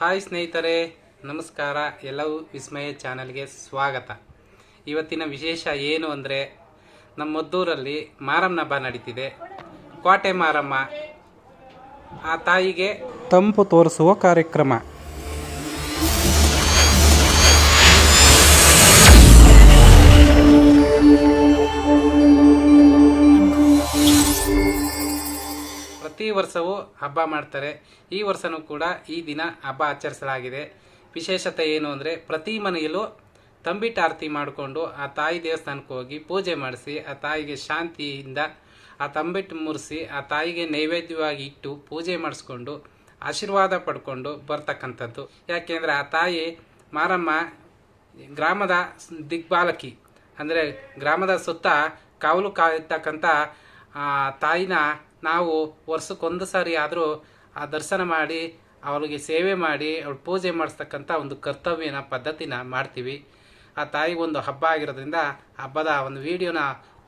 Hi ಸ್ನೇಹಿತರೆ, ನಮಸ್ಕಾರ. ಎಲ್ಲವೂ ವಿಸ್ಮಯ ಚಾನಲ್ಗೆ ಸ್ವಾಗತ. ಇವತ್ತಿನ ವಿಶೇಷ ಏನು ಅಂದರೆ ನಮ್ಮ ಮದ್ದೂರಲ್ಲಿ ಮಾರಮ್ಮನ ಹಬ್ಬ ನಡೀತಿದೆ. ಕೋಟೆ ಮಾರಮ್ಮ ಆ ತಾಯಿಗೆ ತಂಪು ತೋರಿಸುವ ಕಾರ್ಯಕ್ರಮ. ವರ್ಷವೂ ಹಬ್ಬ ಮಾಡ್ತಾರೆ. ಈ ವರ್ಷನೂ ಕೂಡ ಈ ದಿನ ಹಬ್ಬ ಆಚರಿಸಲಾಗಿದೆ. ವಿಶೇಷತೆ ಏನು ಅಂದರೆ ಪ್ರತಿ ಮನೆಯಲ್ಲೂ ತಂಬಿಟ್ಟು ಆರತಿ ಮಾಡಿಕೊಂಡು ಆ ತಾಯಿ ದೇವಸ್ಥಾನಕ್ಕೆ ಹೋಗಿ ಪೂಜೆ ಮಾಡಿಸಿ, ಆ ತಾಯಿಗೆ ಶಾಂತಿಯಿಂದ ಆ ತಂಬಿಟ್ಟು ಮುರಿಸಿ, ಆ ತಾಯಿಗೆ ನೈವೇದ್ಯವಾಗಿ ಇಟ್ಟು ಪೂಜೆ ಮಾಡಿಸ್ಕೊಂಡು ಆಶೀರ್ವಾದ ಪಡ್ಕೊಂಡು ಬರ್ತಕ್ಕಂಥದ್ದು. ಯಾಕೆಂದರೆ ಆ ತಾಯಿ ಮಾರಮ್ಮ ಗ್ರಾಮದ ದಿಗ್ಬಾಲಕಿ. ಅಂದರೆ ಗ್ರಾಮದ ಸುತ್ತ ಕಾವಲು ಕಾಯ್ತಕ್ಕಂಥ ತಾಯಿನ ನಾವು ವರ್ಷಕ್ಕೊಂದು ಸಾರಿ ಆದರೂ ಆ ದರ್ಶನ ಮಾಡಿ ಅವಳಿಗೆ ಸೇವೆ ಮಾಡಿ, ಅವಳು ಪೂಜೆ ಮಾಡಿಸ್ತಕ್ಕಂಥ ಒಂದು ಕರ್ತವ್ಯನ, ಪದ್ಧತಿನ ಮಾಡ್ತೀವಿ. ಆ ತಾಯಿ ಒಂದು ಹಬ್ಬ ಆಗಿರೋದ್ರಿಂದ ಹಬ್ಬದ ಒಂದು ವಿಡಿಯೋನ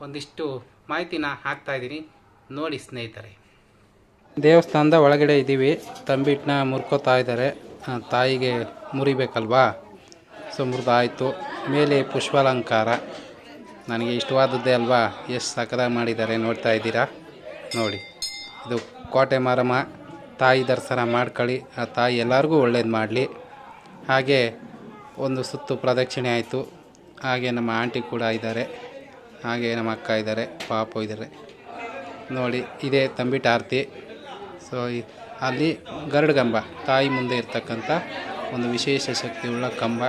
ಒಂದಿಷ್ಟು ಮಾಹಿತಿನ ಹಾಕ್ತಾ ಇದ್ದೀನಿ. ನೋಡಿ ಸ್ನೇಹಿತರೆ. ದೇವಸ್ಥಾನದ ಒಳಗಡೆ ಇದ್ದೀವಿ. ತಂಬಿಟ್ಟನ್ನ ಮುರ್ಕೋತಾ ಇದ್ದಾರೆ. ತಾಯಿಗೆ ಮುರಿಬೇಕಲ್ವಾ? ಸೊ, ಮುರಿದಾಯಿತು. ಮೇಲೆ ಪುಷ್ಪಾಲಂಕಾರ. ನನಗೆ ಇಷ್ಟವಾದದ್ದೇ ಅಲ್ವಾ? ಎಷ್ಟು ಸಕದಾಗಿ ಮಾಡಿದ್ದಾರೆ ನೋಡ್ತಾ ಇದ್ದೀರಾ? ನೋಡಿ, ಇದು ಕೋಟೆ ಮಾರಮ್ಮ, ತಾಯಿ ದರ್ಶನ ಮಾಡ್ಕೊಳ್ಳಿ ಆ ತಾಯಿ ಎಲ್ಲರಿಗೂ ಒಳ್ಳೇದು ಮಾಡಲಿ. ಹಾಗೆ ಒಂದು ಸುತ್ತು ಪ್ರದಕ್ಷಿಣೆ ಆಯಿತು. ಹಾಗೆ ನಮ್ಮ ಆಂಟಿ ಕೂಡ ಇದ್ದಾರೆ. ಹಾಗೆ ನಮ್ಮ ಅಕ್ಕ ಇದ್ದಾರೆ, ಪಾಪು ಇದ್ದಾರೆ. ನೋಡಿ, ಇದೇ ತಂಬಿಟ್ಟು ಆರತಿ. ಸೊ ಅಲ್ಲಿ ಗರುಡಗಂಬ ತಾಯಿ ಮುಂದೆ ಇರ್ತಕ್ಕಂಥ ಒಂದು ವಿಶೇಷ ಶಕ್ತಿಯುಳ್ಳ ಕಂಬ.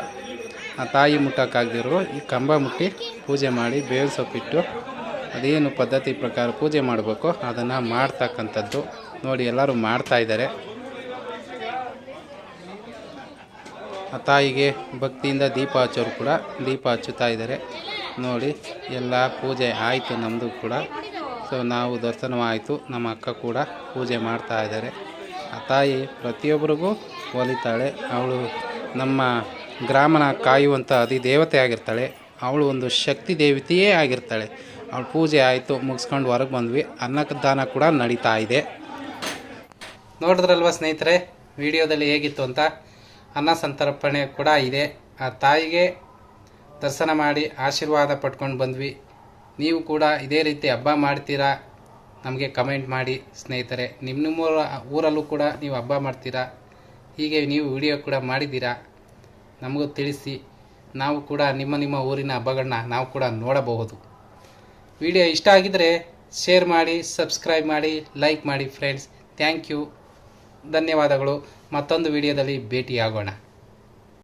ಆ ತಾಯಿ ಮುಟ್ಟಕ್ಕಾಗದಿರೋ ಈ ಕಂಬ ಮುಟ್ಟಿ ಪೂಜೆ ಮಾಡಿ ಬೇವು ಸೊಪ್ಪಿಟ್ಟು ಅದೇನು ಪದ್ಧತಿ ಪ್ರಕಾರ ಪೂಜೆ ಮಾಡಬೇಕು ಅದನ್ನು ಮಾಡ್ತಕ್ಕಂಥದ್ದು. ನೋಡಿ, ಎಲ್ಲರೂ ಮಾಡ್ತಾ ಇದ್ದಾರೆ. ಆ ತಾಯಿಗೆ ಭಕ್ತಿಯಿಂದ ದೀಪ ಹಚ್ಚೋರು ಕೂಡ ದೀಪ ಹಚ್ಚುತ್ತಾ ಇದ್ದಾರೆ. ನೋಡಿ, ಎಲ್ಲ ಪೂಜೆ ಆಯಿತು ನಮ್ಮದು ಕೂಡ. ಸೊ, ನಾವು ದರ್ಶನವಾಯಿತು, ನಮ್ಮ ಅಕ್ಕ ಕೂಡ ಪೂಜೆ ಮಾಡ್ತಾ ಇದ್ದಾರೆ. ಆ ತಾಯಿ ಪ್ರತಿಯೊಬ್ಬರಿಗೂ ಒಲಿತಾಳೆ. ಅವಳು ನಮ್ಮ ಗ್ರಾಮನ ಕಾಯುವಂಥ ಅಧಿದೇವತೆ ಆಗಿರ್ತಾಳೆ. ಅವಳು ಒಂದು ಶಕ್ತಿ ದೇವತೆಯೇ ಆಗಿರ್ತಾಳೆ. ಅವಳು ಪೂಜೆ ಆಯಿತು, ಮುಗಿಸ್ಕೊಂಡು ಹೊರಗೆ ಬಂದ್ವಿ. ಅನ್ನದಾನ ಕೂಡ ನಡೀತಾ ಇದೆ. ನೋಡಿದ್ರಲ್ವ ಸ್ನೇಹಿತರೆ, ವಿಡಿಯೋದಲ್ಲಿ ಹೇಗಿತ್ತು ಅಂತ? ಅನ್ನ ಸಂತರ್ಪಣೆ ಕೂಡ ಇದೆ. ಆ ತಾಯಿಗೆ ದರ್ಶನ ಮಾಡಿ ಆಶೀರ್ವಾದ ಪಟ್ಕೊಂಡು ಬಂದ್ವಿ. ನೀವು ಕೂಡ ಇದೇ ರೀತಿ ಹಬ್ಬ ಮಾಡ್ತೀರಾ? ನಮಗೆ ಕಮೆಂಟ್ ಮಾಡಿ ಸ್ನೇಹಿತರೆ. ನಿಮ್ಮ ನಿಮ್ಮ ಊರ- ಊರಲ್ಲೂ ಕೂಡ ನೀವು ಹಬ್ಬ ಮಾಡ್ತೀರಾ? ಹೀಗೆ ನೀವು ವಿಡಿಯೋ ಕೂಡ ಮಾಡಿದ್ದೀರಾ? ನಮಗೂ ತಿಳಿಸಿ. ನಾವು ಕೂಡ ನಿಮ್ಮ ನಿಮ್ಮ ಊರಿನ ಹಬ್ಬಗಳನ್ನ ನಾವು ಕೂಡ ನೋಡಬಹುದು. ವಿಡಿಯೋ ಇಷ್ಟ ಆಗಿದರೆ ಶೇರ್ ಮಾಡಿ ಸಬ್ಸ್ಕ್ರೈಬ್ ಮಾಡಿ ಲೈಕ್ ಮಾಡಿ ಫ್ರೆಂಡ್ಸ್ ಥ್ಯಾಂಕ್ ಯು ಧನ್ಯವಾದಗಳು. ಮತ್ತೊಂದು ವಿಡಿಯೋದಲ್ಲಿ ಭೇಟಿಯಾಗೋಣ.